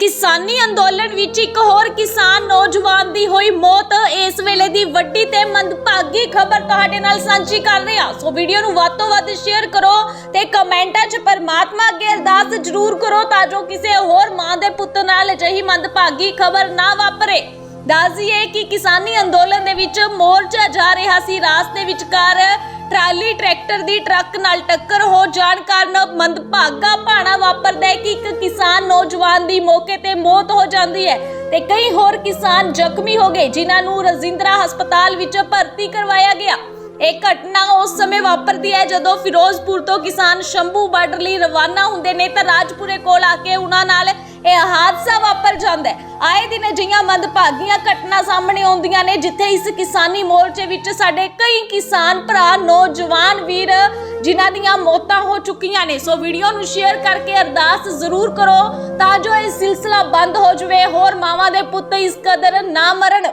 ਕਿਸਾਨੀ ਅੰਦੋਲਨ ਵਿੱਚ ਇੱਕ ਹੋਰ ਕਿਸਾਨ ਨੌਜਵਾਨ ਦੀ ਹੋਈ ਮੌਤ। ਇਸ ਵੇਲੇ ਦੀ ਵੱਡੀ ਤੇ ਮੰਦਭਾਗੀ ਖਬਰ ਤੁਹਾਡੇ ਨਾਲ ਸਾਂਝੀ ਕਰ ਰਹੇ। ਹਾਂ ਸੋ ਵੀਡੀਓ ਨੂੰ ਵੱਧ ਤੋਂ ਵੱਧ ਸ਼ੇਅਰ ਕਰੋ ਤੇ ਕਮੈਂਟਾਂ 'ਚ ਪਰਮਾਤਮਾ ਅੱਗੇ ਅਰਦਾਸ ਜ਼ਰੂਰ ਕਰੋ ਤਾਂ ਜੋ ਕਿਸੇ ਹੋਰ ਮਾਂ ਦੇ ਪੁੱਤ ਨਾਲ ਅਜਿਹੀ ਮੰਦਭਾਗੀ ਖਬਰ ਨਾ ਵਾਪਰੇ। ਦੱਸ ਕਿ ਕਿਸਾਨੀ ਅੰਦੋਲਨ ਦੇ ਵਿੱਚ ਮੋਰਚਾ ਜਾ ਰਿਹਾ ਸੀ। ਰਾਸਤੇ ਵਿਚਕਾਰ ਟਰਾਲੀ, ਟਰੈਕਟਰ ਦੀ ਟਰੱਕ ਨਾਲ ਟੱਕਰ ਹੋ ਜਾਣ ਕਾਰਨ ਮੰਦਭਾਗਾ ਭਾਣਾ ਵਾਪਰਦਾ ਹੈ ਕਿ ਇੱਕ ਕਿਸਾਨ ਨੌਜਵਾਨ ਦੀ ਮੌਕੇ ਤੇ ਮੌਤ ਹੋ ਜਾਂਦੀ ਹੈ ਤੇ ਕਈ ਹੋਰ ਕਿਸਾਨ ਜ਼ਖਮੀ ਹੋ ਗਏ, ਜਿਨ੍ਹਾਂ ਨੂੰ ਰਜਿੰਦਰਾ ਹਸਪਤਾਲ ਵਿੱਚ ਭਰਤੀ ਕਰਵਾਇਆ ਗਿਆ। ਇਹ ਘਟਨਾ ਉਸ ਸਮੇਂ ਵਾਪਰਦੀ ਹੈ ਜਦੋਂ ਫਿਰੋਜ਼ਪੁਰ ਤੋਂ ਕਿਸਾਨ ਸ਼ੰਭੂ ਬਾਰਡਰ ਲਈ ਰਵਾਨਾ ਹੁੰਦੇ ਨੇ ਤਾਂ ਰਾਜਪੁਰੇ ਕੋਲ ਆ ਕੇ ਉਹਨਾਂ ਨਾਲ ਇਹ ਹਾਦਸਾ ਜਾਂਦਾ ਹੈ। ਆਏ ਦਿਨ ਅਜਿਹੀਆਂ ਮੰਦਭਾਗੀਆਂ ਘਟਨਾ ਸਾਹਮਣੇ ਆਉਂਦੀਆਂ ਨੇ, ਜਿੱਥੇ ਇਸ ਕਿਸਾਨੀ ਮੋਰਚੇ ਵਿੱਚ ਸਾਡੇ ਕਈ ਕਿਸਾਨ ਭਰਾ, ਨੌਜਵਾਨ ਵੀਰ ਜਿਨ੍ਹਾਂ ਦੀਆਂ ਮੌਤਾਂ ਹੋ ਚੁੱਕੀਆਂ ਨੇ। ਸੋ ਵੀਡੀਓ ਨੂੰ ਸ਼ੇਅਰ ਕਰਕੇ ਅਰਦਾਸ ਜ਼ਰੂਰ ਕਰੋ ਤਾਂ ਜੋ ਇਹ ਸਿਲਸਿਲਾ ਬੰਦ ਹੋ ਜਾਵੇ। ਹੋਰ ਮਾਵਾਂ ਦੇ ਪੁੱਤ ਇਸ ਕਦਰ ਨਾ ਮਰਨ।